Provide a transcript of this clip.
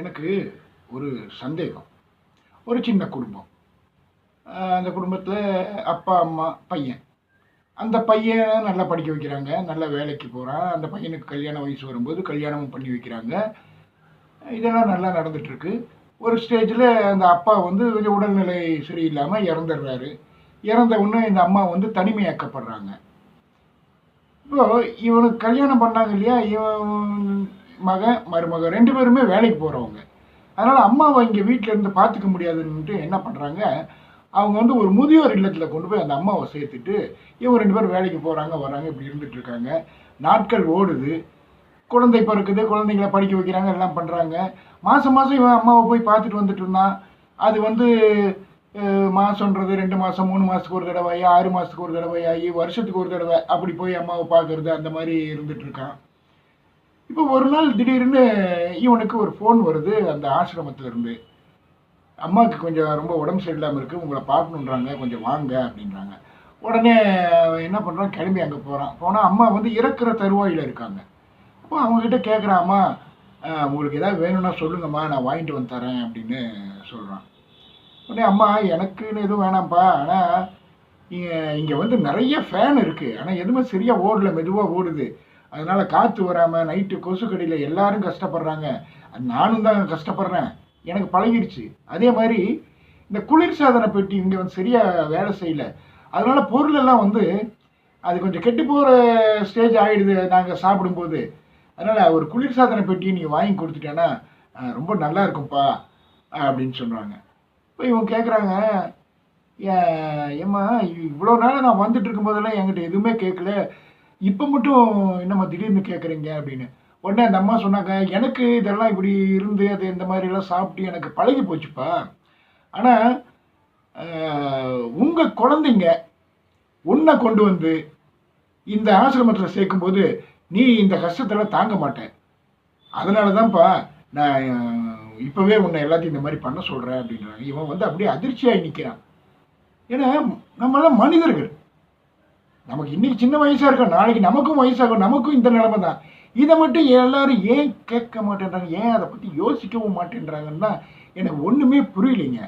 எனக்கு ஒரு சந்தேகம். ஒரு சின்ன குடும்பம். அந்த குடும்பத்தில் அப்பா அம்மா பையன். அந்த பையன் நல்லா படிக்க வைக்கிறாங்க நல்ல வேலைக்கு போகிறான் அந்த பையனுக்கு கல்யாண வயசு வரும்போது கல்யாணமும் பண்ணி வைக்கிறாங்க. இதெல்லாம் நல்லா நடந்துகிட்ருக்கு ஒரு ஸ்டேஜில் அந்த அப்பா வந்து கொஞ்சம் உடல்நிலை சரியில்லாமல் இறந்துடுறாரு. இறந்த உடனே இந்த அம்மா வந்து தனிமையாக்கப்படுறாங்க. இப்போ இவனுக்கு கல்யாணம் பண்ணாங்க இல்லையா? இவன் மகன் மருமக ரெண்டு பேருமே வேலைக்கு போகிறவங்க அதனால் அம்மாவை இங்கே வீட்டில் இருந்து பார்த்துக்க முடியாதுன்னுட்டு என்ன பண்ணுறாங்க அவங்க வந்து ஒரு முதியோர் இல்லத்தில் கொண்டு போய் அந்த அம்மாவை சேர்த்துட்டு இவங்க ரெண்டு பேரும் வேலைக்கு போகிறாங்க வராங்க இப்படி இருந்துட்டு இருக்காங்க. நாட்கள் ஓடுது. குழந்தை பிறக்குது குழந்தைங்களை படிக்க வைக்கிறாங்க எல்லாம் பண்ணுறாங்க மாதம் மாதம் இவன் அம்மாவை போய் பார்த்துட்டு வந்துட்டு இருந்தான். அது வந்து மாதன்றது ரெண்டு மாதம் மூணு மாதத்துக்கு ஒரு தடவை ஆறு மாதத்துக்கு ஒரு தடவை ஆகி வருஷத்துக்கு ஒரு தடவை அப்படி போய் அம்மாவை பார்க்குறது அந்த மாதிரி இருந்துகிட்ருக்கான் இப்போ ஒரு நாள் திடீர்னு இவனுக்கு ஒரு ஃபோன் வருது அந்த ஆசிரமத்திலிருந்து. அம்மாவுக்கு கொஞ்சம் ரொம்ப உடம்பு சரியில்லாமல் இருக்குது உங்களை பார்க்கணுன்றாங்க கொஞ்சம் வாங்க அப்படின்றாங்க. உடனே என்ன பண்ணுறான் கிளம்பி அங்கே போகிறான் போனால் அம்மா வந்து இறக்குற தருவாயில் இருக்காங்க. அப்போ அவங்கக்கிட்ட கேட்குறாம்மா அம்மா உங்களுக்கு ஏதாவது வேணும்னா சொல்லுங்கம்மா நான் வாங்கிட்டு வந்து தரேன் அப்படின்னு சொல்கிறான் உடனே அம்மா எனக்குன்னு எதுவும் வேணாம்ப்பா. ஆனால் இங்கே இங்கே வந்து நிறைய ஃபேன் இருக்குது ஆனால் எதுவுமே சரியாக ஓடல மெதுவாக ஓடுது. அதனால காற்று வராமல் நைட்டு கொசுக்கடியில் எல்லாரும் கஷ்டப்படுறாங்க. நானும் தான் கஷ்டப்படுறேன். எனக்கு பழகிடுச்சு அதே மாதிரி இந்த குளிர்சாதன பெட்டி இங்கே வந்து சரியாக வேலை செய்யல. அதனால் பொருளெல்லாம் வந்து அது கொஞ்சம் கெட்டு போகிற ஸ்டேஜ் ஆகிடுது நாங்கள் சாப்பிடும்போது. அதனால் ஒரு குளிர்சாதன பெட்டி நீங்கள் வாங்கி கொடுத்துட்டேன்னா ரொம்ப நல்லா இருக்கும்ப்பா அப்படின்னு சொல்கிறாங்க இப்போ இவங்க கேட்குறாங்க ஏம்மா இவ்வளோ நாள் நான் வந்துட்டு இருக்கும்போதெல்லாம் என்கிட்ட எதுவுமே கேட்கல இப்போ மட்டும் என்னம்மா திடீர்னு கேட்குறீங்க அப்படின்னு. உடனே அந்த அம்மா சொன்னாங்க எனக்கு இதெல்லாம் இப்படி இருந்து அது இந்த மாதிரிலாம் சாப்பிட்டு எனக்கு பழகி போச்சுப்பா. ஆனால் உங்கள் குழந்தைங்க உன்னை கொண்டு வந்து இந்த ஆசிரமத்தில் சேர்க்கும்போது நீ இந்த கஷ்டத்தெல்லாம் தாங்க மாட்டேன். அதனால தான்ப்பா நான் இப்போவே உன்னை எல்லாத்தையும் இந்த மாதிரி பண்ண சொல்கிறேன் அப்படின்றாங்க. இவன் வந்து அப்படியே அதிர்ச்சியாகி நிற்கிறான் ஏன்னா நம்மளாம் மனிதர்கள். நமக்கு இன்னைக்கு சின்ன வயசாக இருக்கும் நாளைக்கு நமக்கும் வயசாகும் நமக்கும் இந்த நிலைமை தான். இதை மட்டும் எல்லாரும் ஏன் கேட்க மாட்டேன்றாங்க? ஏன் அதை பற்றி யோசிக்கவும் மாட்டேன்றாங்கன்னா எனக்கு ஒன்றுமே புரியலைங்க.